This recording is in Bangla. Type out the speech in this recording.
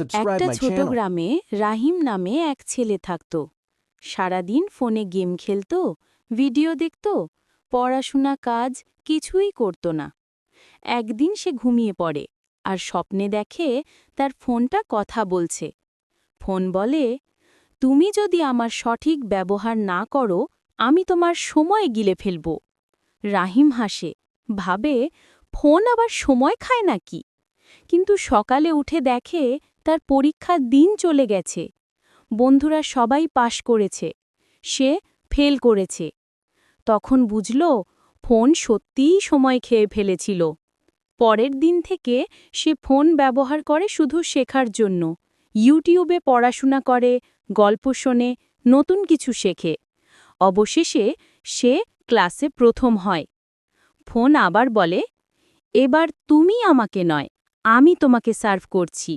একটা ছোট গ্রামে রাহিম নামে এক ছেলে থাকত। সারাদিন ফোনে গেম খেলত ভিডিও দেখত পড়াশোনা কাজ কিছুই করত না। একদিন সে ঘুমিয়ে পড়ে আর স্বপ্নে দেখে তার ফোনটা কথা বলছে। ফোন বলে তুমি যদি আমার সঠিক ব্যবহার না করো আমি তোমার সময় গিলে ফেলব। রাহিম হাসে ভাবে ফোন আবার সময় খায় নাকি? কিন্তু সকালে উঠে দেখে তার পরীক্ষার দিন চলে গেছে। বন্ধুরা সবাই পাশ করেছে। সে ফেল করেছে। তখন বুঝল, ফোন সত্যিই সময় খেয়ে ফেলেছিল। পরের দিন থেকে সে ফোন ব্যবহার করে শুধু শেখার জন্য। ইউটিউবে পড়াশোনা করে, গল্প শোনে, নতুন কিছু শেখে। অবশেষে সে ক্লাসে প্রথম হয়। ফোন আবার বলে, এবার তুমি আমাকে নয়। আমি তোমাকে সার্ভ করছি।